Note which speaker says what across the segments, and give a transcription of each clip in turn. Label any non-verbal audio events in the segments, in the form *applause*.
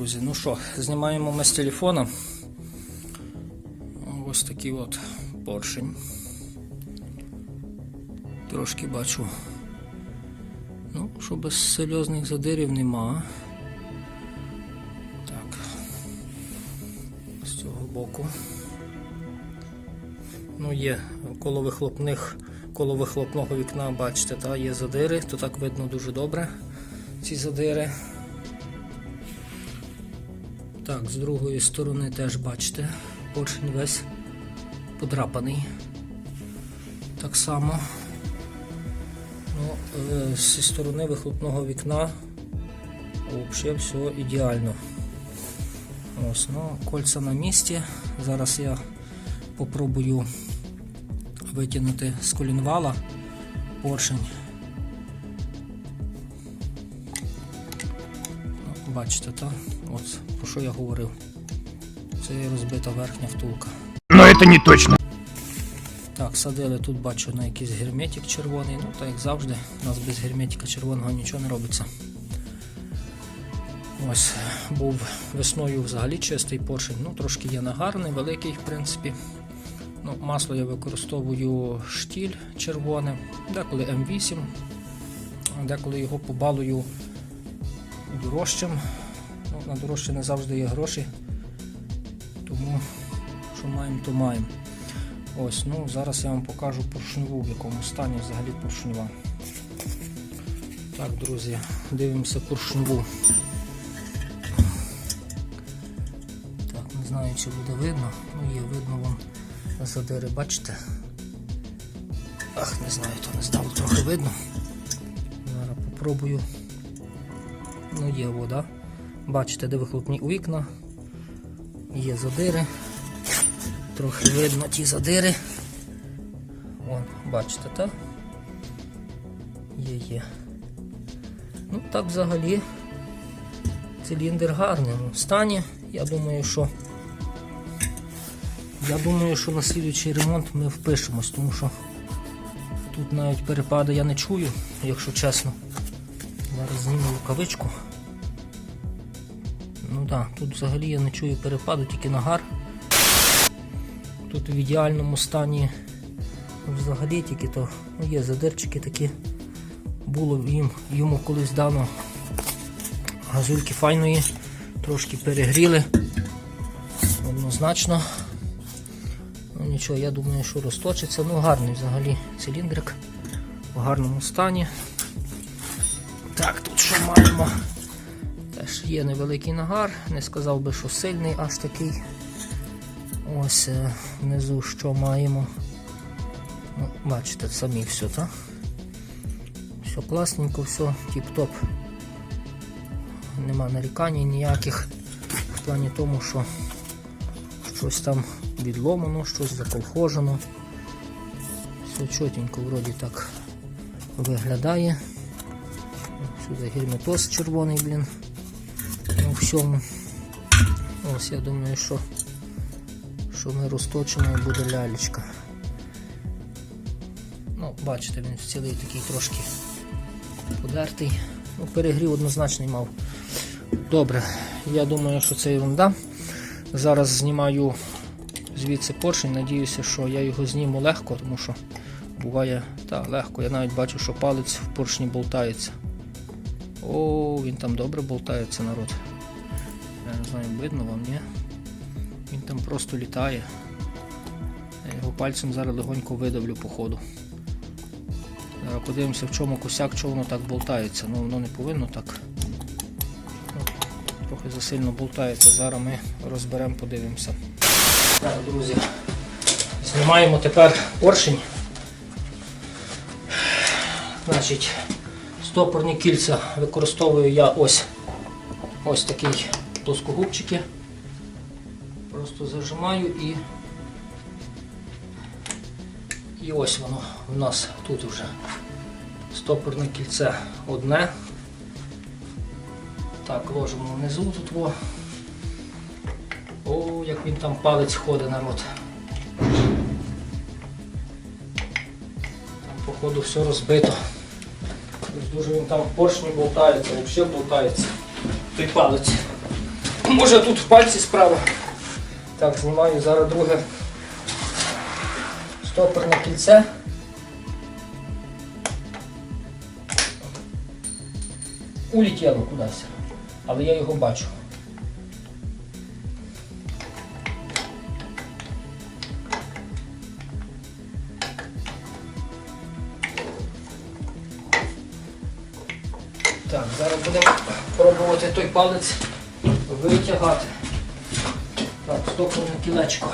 Speaker 1: Друзі, ну що, знімаємо ми з телефона. Ось такий от поршень. Трошки бачу. Ну, що без серйозних задирів нема. Так. З цього боку. Ну, є коло вихлопних, коло вихлопного вікна, бачите, та, є задири, то так видно дуже добре ці задири. Так, з другої сторони теж бачите, поршень весь подрапаний. Так само. Ну, е, зі сторони вихлопного вікна взагалі все ідеально. Ось, ну, кольця на місці. Зараз я попробую витягнути з колінвала поршень. Бачите, так? От про що я говорив. Це розбита верхня втулка.
Speaker 2: Но это не точно.
Speaker 1: Так, садили тут бачу на якийсь герметик червоний, ну так як завжди, у нас без герметика червоного нічого не робиться. Ось, був весною взагалі чистий поршень, ну трошки є нагарний, великий, в принципі. Ну, масло я використовую штіль червоне, деколи М8, деколи його побалую дорожчим. Ну, на дорожче не завжди є гроші, тому що маємо, то маємо. Ось, ну зараз я вам покажу поршневу, в якому стані взагалі поршнева. Так, друзі, дивимося поршневу. Так, не знаю, чи буде видно. Ну є, видно вам задири, бачите? Ах, не знаю, то не стало трохи видно. Зараз попробую. Ну є вода. Бачите, де вихлопні вікна. Є задири. Трохи видно ті задири. Вон, бачите, так? Є, є. Ну, так взагалі циліндр гарний в стані. Я думаю, що я думаю, що на слідуючий ремонт ми впишемось, тому що тут навіть перепади я не чую, якщо чесно. Зараз зніму рукавичку. Ну так, тут взагалі я не чую перепаду, тільки нагар. Тут в ідеальному стані взагалі тільки то ну, є задирчики такі. Було їм, йому колись дано газульки файної, трошки перегріли. Однозначно. Ну нічого, я думаю, що розточиться. Ну гарний взагалі циліндрик в гарному стані. Маємо? Теж є невеликий нагар, не сказав би, що сильний аж такий. Ось е, внизу що маємо. Ну, Бачите, самі все, так? Все класненько, все, тіп-топ. Нема нарікань ніяких в плані тому, що щось там відломано, щось заколхожено. Все чотенько вроді так виглядає. Сюди герметоз червоний, блін. У всьому. Ось я думаю, що що ми розточимо і буде лялечка. Ну, бачите, він цілий такий трошки подертий. Ну, перегрів однозначний мав. Добре, я думаю, що це ерунда. Зараз знімаю звідси поршень, надіюся, що я його зніму легко, тому що буває та, легко. Я навіть бачу, що палець в поршні болтається. О, він там добре болтається, народ. Я не знаю, видно вам, ні? Він там просто літає. Я його пальцем зараз легонько видавлю по ходу. Зараз подивимося, в чому косяк, чого воно так болтається. Ну воно не повинно так. Ну, трохи засильно болтається. Зараз ми розберемо, подивимося. Так, друзі, знімаємо тепер поршень. Значить, стопорні кільця використовую я ось ось такі плоскогубчики. Просто зажимаю і і ось воно в нас тут вже стопорне кільце одне. Так, ложимо внизу тут. Во. О, як він там палець ходить народ. Там походу все розбито. Дуже він там в поршні болтається, взагалі болтається. Той палець. Може тут в пальці справа. Так, знімаю зараз друге стоперне кільце. Улетіло кудись, але я його бачу. Так, зараз будемо пробувати той палець витягати. Так, стопорне кілечко.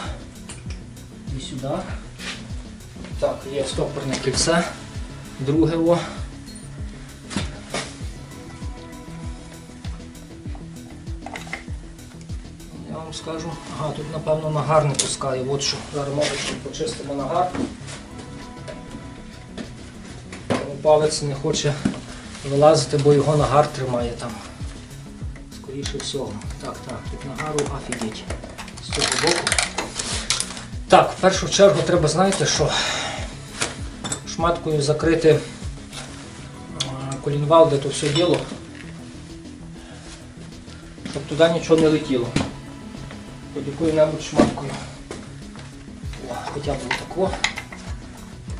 Speaker 1: І сюди. Так, є стопорне кільце. Друге о. Я вам скажу. Ага, тут напевно нагар не пускає. От що. Зараз мабуть почистимо нагар. Палець не хоче вилазити, бо його нагар тримає там. Скоріше всього. Так, так, тут нагару офігеть. З цього боку. Так, в першу чергу треба, знаєте, що шматкою закрити колінвал, де то все діло, щоб туди нічого не летіло. Хоч якою-небудь шматкою. О, хоча б отако.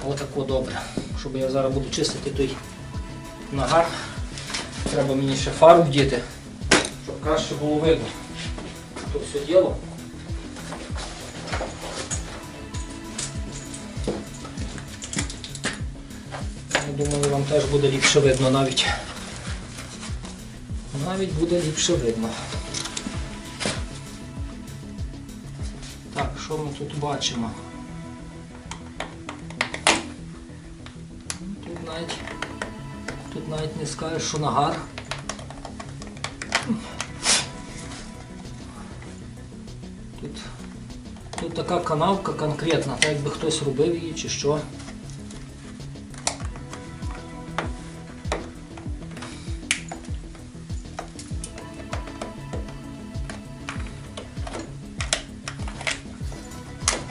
Speaker 1: Отако добре. Щоб я зараз буду чистити той нагар. Треба мені ще фару вдіти, щоб краще було видно. То все діло. Думаю, вам теж буде ліпше видно навіть. Навіть буде ліпше видно. Так, що ми тут бачимо? Навіть не скажеш, що нагар. Тут, тут така канавка конкретна, так якби хтось робив її чи що.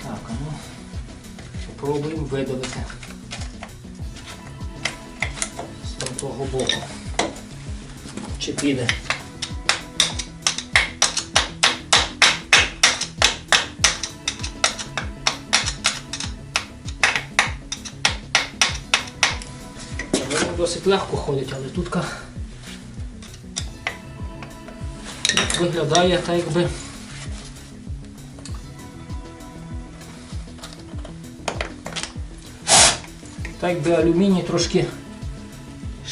Speaker 1: Так, ну, попробуємо видавити боку. Чи піде? Досить легко ходить, але тут виглядає так якби. Так якби алюміній трошки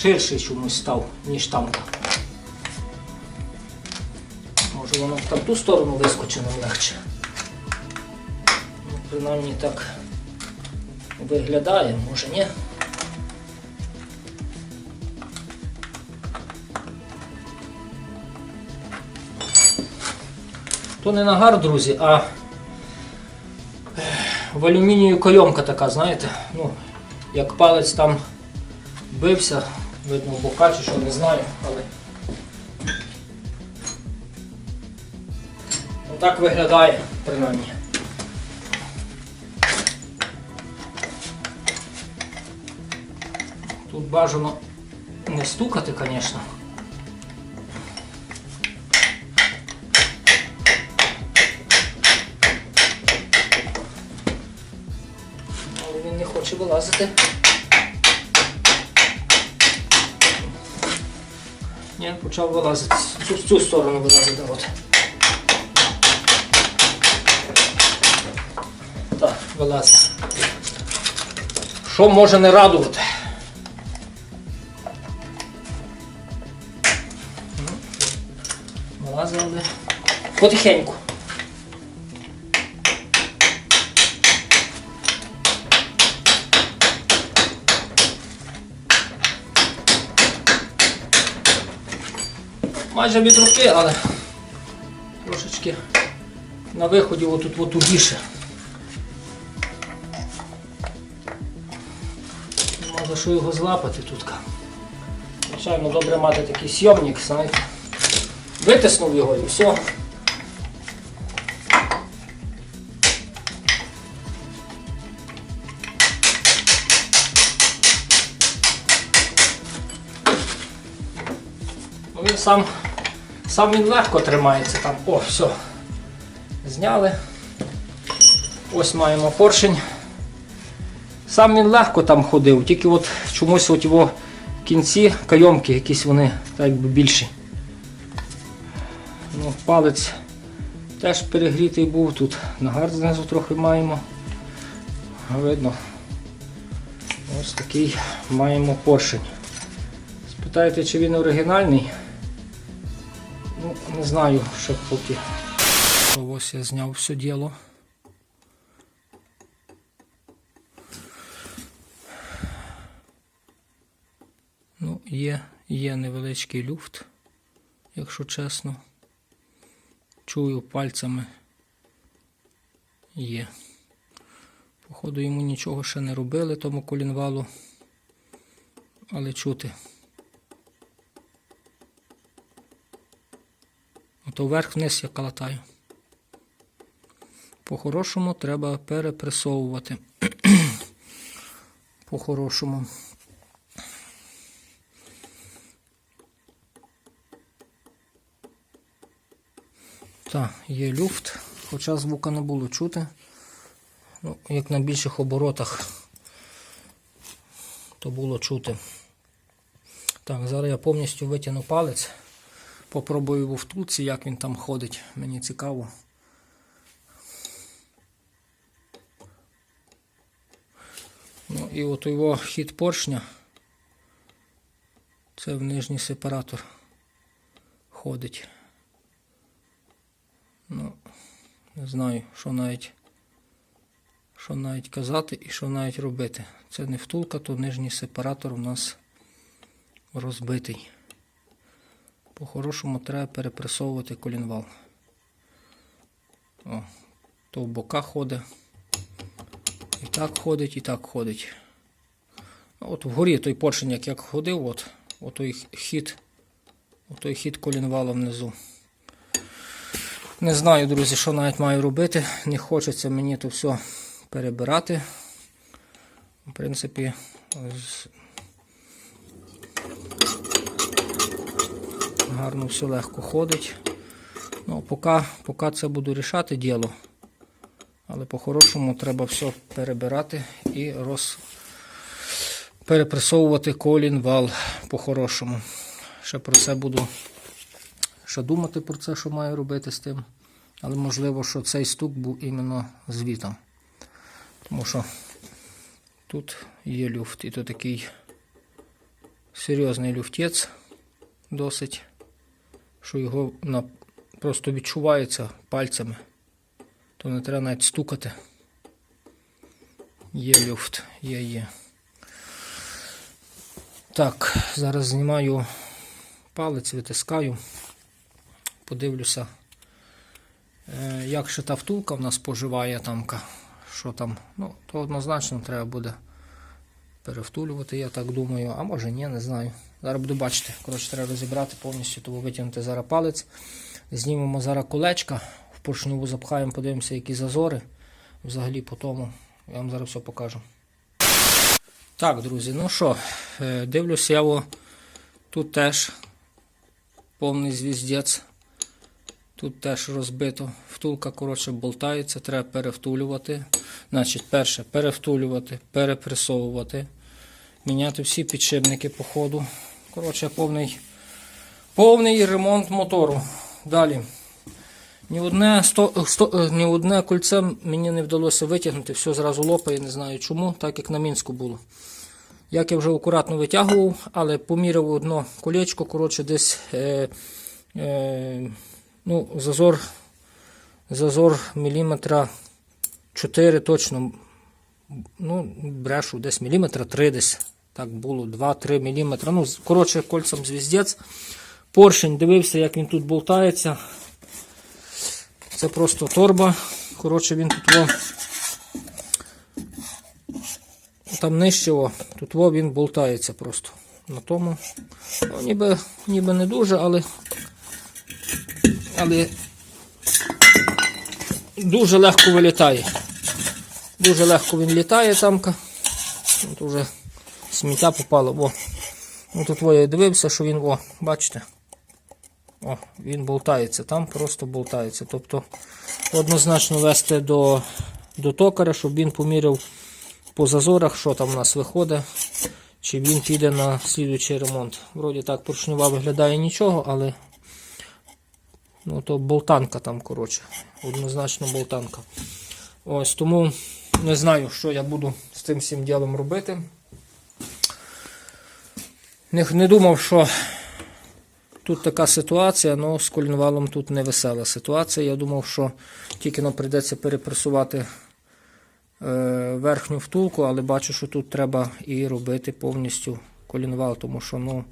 Speaker 1: ширший чомусь став, ніж там. Може воно там ту сторону вискочено легше. Ну, принаймні так виглядає, може ні. То не нагар, друзі, а в алюмінію кайомка така, знаєте, ну, як палець там бився, видно в бока чи що, не знаю, але ну, так виглядає принаймні. Тут бажано не стукати, звісно. Але він не хоче вилазити. Ні, почав вилазити. В цю, сторону вилазити. От. Так, вилазить. Що може не радувати? Вилазили потихеньку. Майже від руки, але трошечки на виході отут от тугіше. Нема що його злапати тут. Звичайно, добре мати такий сйомник, знаєте. Витиснув його і все. Ну, Він сам Сам він легко тримається там. О, все. Зняли. Ось маємо поршень. Сам він легко там ходив, тільки от чомусь от його кінці кайомки якісь вони так якби більші. Ну, палець теж перегрітий був, тут нагар знизу трохи маємо. Видно. Ось такий маємо поршень. Спитаєте, чи він оригінальний? Не знаю, ще поки. Ось я зняв все діло. Ну, є, є невеличкий люфт, якщо чесно. Чую пальцями. Є. Походу йому нічого ще не робили тому колінвалу, але чути. Ото вверх-вниз я калатаю. По-хорошому треба перепресовувати. *clears throat* По-хорошому. Так, є люфт, хоча звука не було чути. Ну, як на більших оборотах, то було чути. Так, зараз я повністю витягну палець. Попробую в втулці, як він там ходить. Мені цікаво. Ну і от його хід поршня. Це в нижній сепаратор ходить. Ну, не знаю, що навіть, що навіть казати і що навіть робити. Це не втулка, то нижній сепаратор у нас розбитий. По-хорошому треба перепресовувати колінвал. О, то в бока ходить. І так ходить, і так ходить. От вгорі той поршень, як, як ходив, от, от той хід, от той хід колінвала внизу. Не знаю, друзі, що навіть маю робити. Не хочеться мені то все перебирати. В принципі, гарно все легко ходить. Ну, поки, поки це буду рішати діло. Але по-хорошому треба все перебирати і роз... перепресовувати колін вал по-хорошому. Ще про це буду ще думати про це, що маю робити з тим. Але можливо, що цей стук був іменно звітом. Тому що тут є люфт. І то такий серйозний люфтець досить, що його просто відчувається пальцями. То не треба навіть стукати. Є люфт, є, є. Так, зараз знімаю палець, витискаю, подивлюся, е, як ще та втулка в нас поживає тамка. Що там, ну, то однозначно треба буде перевтулювати, я так думаю, а може ні, не знаю. Зараз буду бачити. Коротше, треба розібрати повністю, тому витягнути зараз палець. Знімемо зараз колечка, в поршневу запхаємо, подивимося, які зазори. Взагалі по тому. Я вам зараз все покажу. Так, друзі, ну що, е, дивлюся я о, тут теж повний звіздець. Тут теж розбито. Втулка, коротше, болтається, треба перевтулювати. Значить, перше, перевтулювати, перепресовувати, міняти всі підшипники по ходу. Коротше, повний, повний ремонт мотору. Далі. Ні одне, сто, сто, е, ні одне кольце мені не вдалося витягнути, все зразу лопає, не знаю чому, так як на мінську було. Як я вже акуратно витягував, але поміряв одно колечко, коротше, десь е, е, ну, зазор, зазор міліметра 4 точно. Ну, брешу, десь міліметра 3 десь. Так було, 2-3 міліметра. Ну, коротше, кольцем звіздець. Поршень дивився, як він тут болтається. Це просто торба. Коротше, він тут во, там нижче, тут во він болтається просто. На тому. Ну, ніби, ніби не дуже, але, але дуже легко вилітає. Дуже легко він літає тамка. Тут вже сміття попало. О. Ну, тут во, я дивився, що він, о, бачите. О, він болтається, там просто болтається. Тобто однозначно вести до, до токаря, щоб він поміряв по зазорах, що там у нас виходить, чи він піде на слідуючий ремонт. Вроді так поршнева виглядає нічого, але ну, то болтанка там, коротше. Однозначно болтанка. Ось тому не знаю, що я буду з цим всім ділом робити. Не, не думав, що тут така ситуація, але з колінвалом тут не весела ситуація. Я думав, що тільки нам прийдеться перепресувати е, верхню втулку, але бачу, що тут треба і робити повністю колінвал, тому що ну,